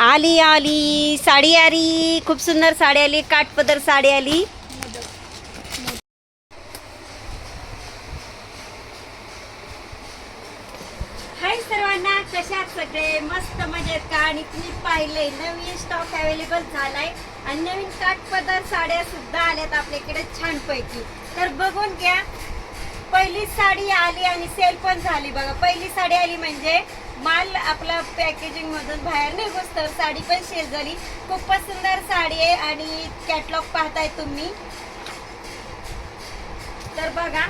आली आली. साडी आली. खूप सुंदर साडी आली. काठपदर साडी आली. हाय सर्वांना कशा सगळे? मस्त मजेत का? आणि तुम्ही पाहिले नवीन स्टॉक अवेलेबल झालाय. आणि नवीन काठपदर साड्या सुद्धा आल्यात आपल्याकडे छान पैकी तर बघून घ्या पहिली साडी आली आणि सेल पण झाली बघा. पहिली साडी आली म्हणजे माल आपला पॅकेजिंग मधून बाहेर निघोस तर साडी पण शेजारी. झाली खूपच सुंदर साडी आहे आणि कॅटलॉग पाहताय तुम्ही. तर बघा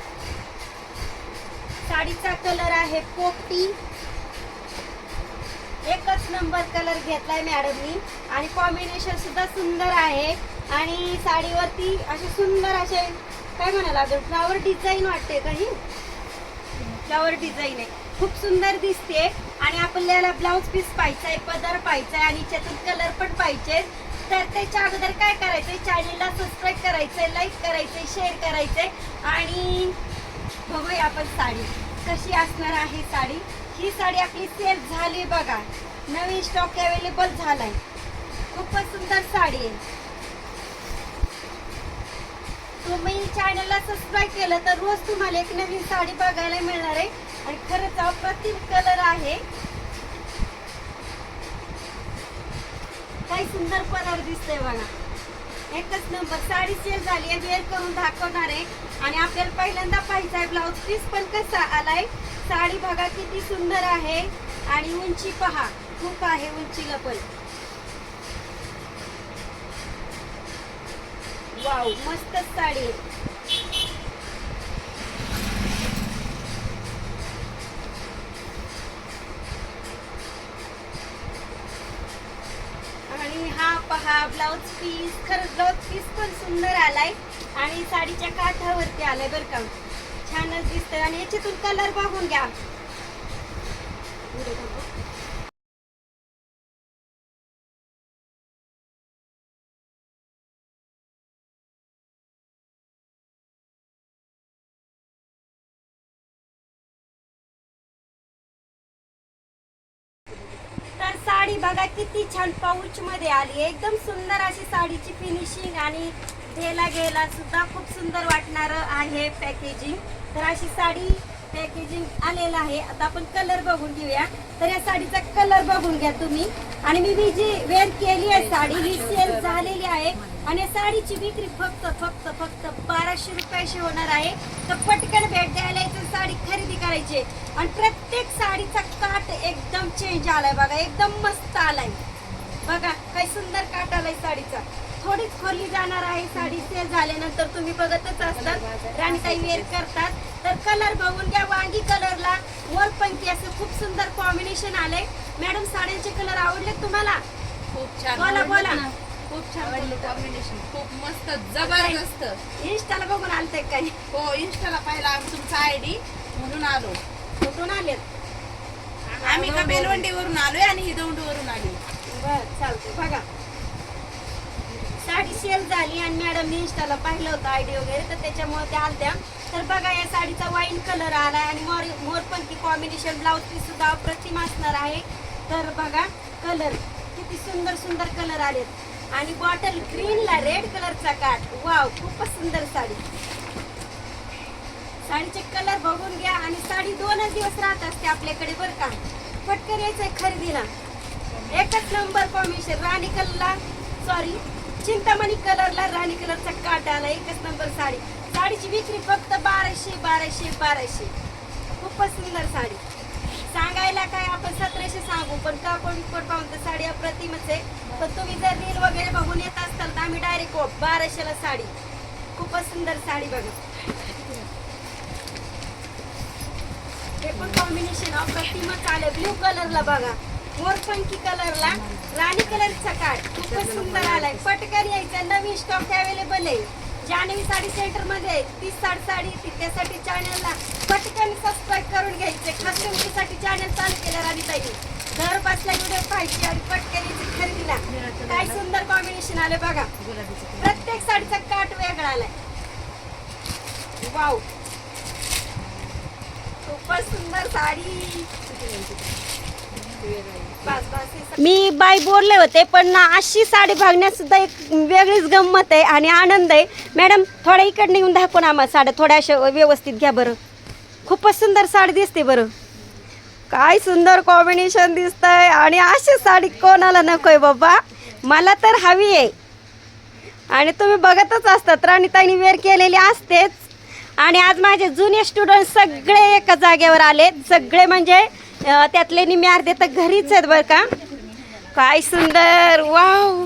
साडीचा कलर आहे पोपटी. एकच नंबर कलर घेतलाय मॅडमनी आणि कॉम्बिनेशन सुद्धा सुंदर आहे. आणि साडीवरती असे सुंदर असे काय म्हणाला फ्लावर डिझाईन वाटते काही त्यावर डिझाईन आहे. खूप सुंदर दिसते आणि आपल्याला ब्लाऊज पीस पाहिजे आहे पदर पाहिजे आहे आणि त्यातून कलर पण पाहिजे तर त्याच्या अगोदर काय करायचंय? चॅनलला सबस्क्राईब करायचंय लाईक करायचंय शेअर करायचंय. आणि बघूया आपण साडी. कशी असणार आहे साडी? ही साडी आपली सेल झाली बघा. नवीन स्टॉक अवेलेबल झालाय. खूपच सुंदर साडी आहे. तुम्ही चॅनलला सबस्क्राईब केलं तर रोज तुम्हाला एक नवीन साडी बघायला मिळणार आहे. आणि खरंच अप्रतिम कलर आहे. काही सुंदर कलर दिसतंय बघा. एकच नंबर साडी सेल झाली आहे वेअर करून दाखवणार आहे. आणि आपल्याला पहिल्यांदा पाहिजे आहे ब्लाऊज पीस पण कसा आलाय. साडी बघा किती सुंदर आहे. आणि उंची पहा खूप आहे उंचीला पण. वाव मस्तच साडी. आणि हा पहा ब्लाऊज पीस खरंच ब्लाऊज पीस पण सुंदर आलाय. आणि साडीच्या काठावरती आलाय बरं का. छानच दिसतंय. आणि याच्यातून कलर बघून घ्या. साडी बघा किती छान पाऊच मध्ये आली. एकदम सुंदर अशी साडीची फिनिशिंग आणि घ्यायला घ्यायला सुद्धा खूप सुंदर वाटणार आहे पॅकेजिंग तर अशी साडी पॅकेजिंग आलेलं आहे. आता आपण कलर बघून घेऊया. तर या साडीचा कलर बघून घ्या तुम्ही. आणि मी ही जी वेअर केली आहे साडी ही सेल झालेली आहे. आणि साडीची विक्री फक्त फक्त फक्त बाराशे रुपयाशी होणार आहे. तर पटकन भेट द्यायला यायचं साडी खरेदी करायची आणि प्रत्येक साडीचा काट एकदम चेंज आलाय बघा एकदम मस्त आलाय. बघा काय सुंदर काट आलाय साडीचा. थोडीच खोली जाणार आहे साडी सेल झाल्यानंतर तुम्ही बघतच असतात. राणीताई वेअर करतात. तर कलर बघून घ्या वांगी कलरला मोरपंखी असं खूप सुंदर कॉम्बिनेशन आलंय. मॅडम साड्यांचे कलर आवडले तुम्हाला? खूप छान बोला बोला. खूप छान कॉम्बिनेशन खूप मस्त जबरदस्त. इंस्टाला बघून आलते काय हो इंस्टाला पाहिला आम्ही तुमचा आयडी म्हणून आलो. कुठून आलेत आम्ही का बेलवंडीवरून आलोय आणि ही दौंडवरून आली. बर चालते बघा. साडी सेल झाली आणि मॅडमने इंस्टाला पाहिलं होतं आयडी वगैरे तर त्याच्यामुळे त्या आलत्या. तर बघा या साडीचा वाईन कलर आलाय आणि मोर मोरपंखी कॉम्बिनेशन ब्लाऊज पीस सुद्धा अप्रतिम असणार आहे. तर बघा कलर किती सुंदर सुंदर कलर आलेत. आणि बॉटल ग्रीनला रेड कलरचा काट वाव खूपच सुंदर साडी. साडीचे कलर बघून घ्या आणि साडी दोनच दिवस राहत असते आपल्याकडे बरं का. पटकन यायचंय खरेदीला. एकच नंबर कॉम्बिनेशन राणी कलरला सॉरी चिंतामणी कलरला राणी कलरचा काट आला एकच नंबर साडी. साडीची विक्री फक्त बाराशे बाराशे बाराशे. खूपच सुंदर साडी. सांगायला काय आपण सतराशे सांगू पण का कोण कोण पाहून तर साडी अप्रतिमच आहे? पण तुम्ही जर रील वगैरे बघून येत असाल तर आम्ही डायरेक्ट हो, बाराशेला साडी. खूपच सुंदर साडी बघा. हे पण कॉम्बिनेशन अप्रतिमच आलं. ब्ल्यू कलरला बघा. मोरपंखी कलरला राणी कलरचा काट खूपच सुंदर आलाय. पटकन यायचा. नवीन स्टॉक अवेलेबल आहे. जानवी साडी सेंटरमध्ये तीस साठ साडी त्यासाठी चॅनलला पटकन सबस्क्राईब करून घ्यायचे. खास तुमच्यासाठी चॅनल चालू केलं राणीताई. घर बसल्या व्हिडिओ पाहिजे आणि पटकन खरेदीला काय सुंदर कॉम्बिनेशन आले बघा. प्रत्येक साडीचा काट वेगळा आलाय. वाव खूपच सुंदर साडी. मी बाई बोलले होते पण ना अशी साडी भागण्यात सुद्धा एक वेगळीच गंमत आहे आणि आनंद आहे. मॅडम थोड्या इकडनं येऊन दाखवून आम्हाला साड्या. थोड्या अशा व्यवस्थित घ्या बरं. खूपच सुंदर साडी दिसते बरं. काय सुंदर कॉम्बिनेशन दिसतंय. आणि अशी साडी कोणाला नकोय बाबा. मला तर हवी आहे. आणि तुम्ही बघतच असतात राणीताईने वेअर केलेली असतेच. आणि आज माझे जुने स्टुडंट सगळे एका जागेवर आले सगळे म्हणजे त्यातले निम्मे अर्धे तर घरीच आहेत बरं का. काय सुंदर. वाव